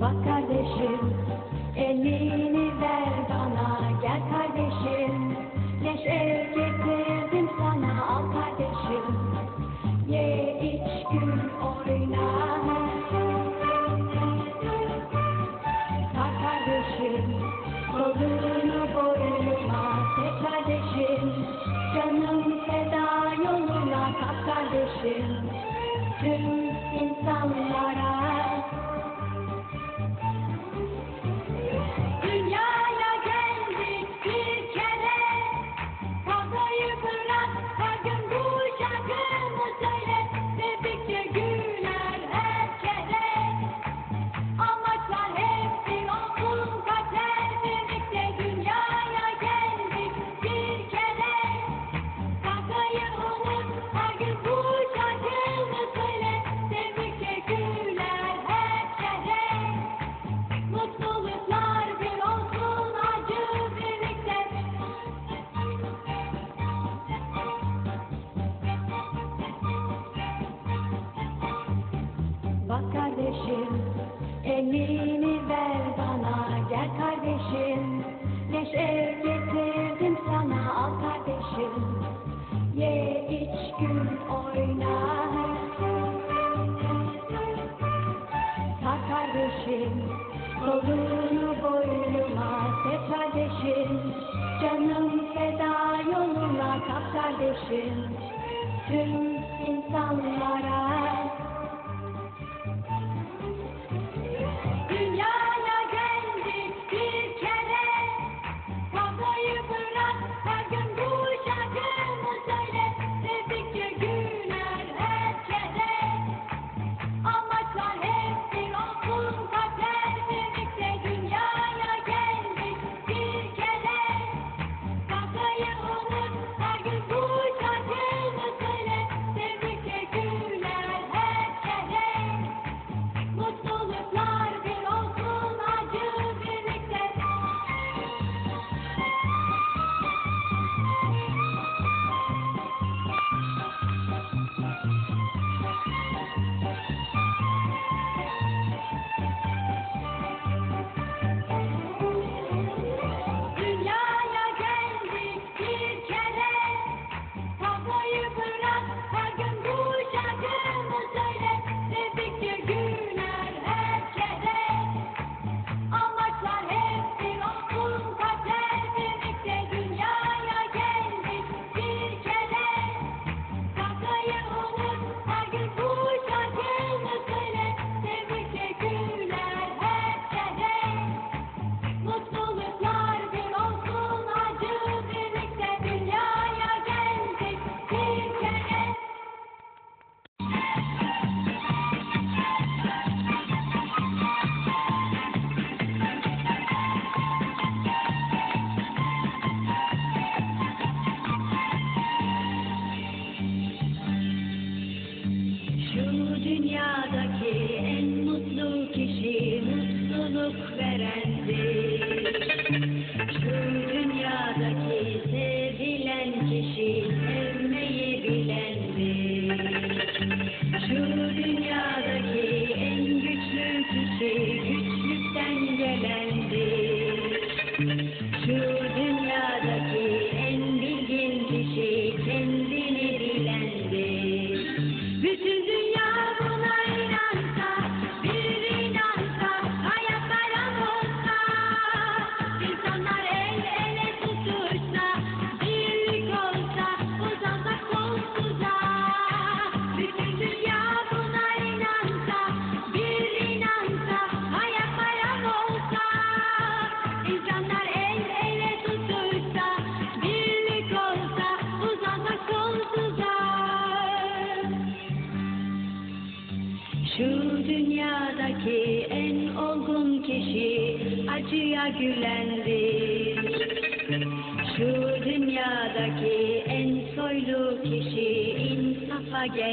Bak kardeşim, elini ver bana. Gel kardeşim, neşe getirdim sana. Al kardeşim, ye iç gül oyna. Bak kardeşim, kolunu boynuma. Seç kardeşim, canım feda yoluna. Kalk kardeşim, tüm insanlara. Elini ver bana gel kardeşim. Neşe getirdim sana al kardeşim. Ye iç gün oyna Tak kardeşim Kolunu boynuma seç kardeşim. Canım feda yoluna tak kardeşim. Tüm Dünyadaki en mutlu kişi mutluluk verendi. acıya gülendir. Şu dünyadaki en soylu kişi insafa gel.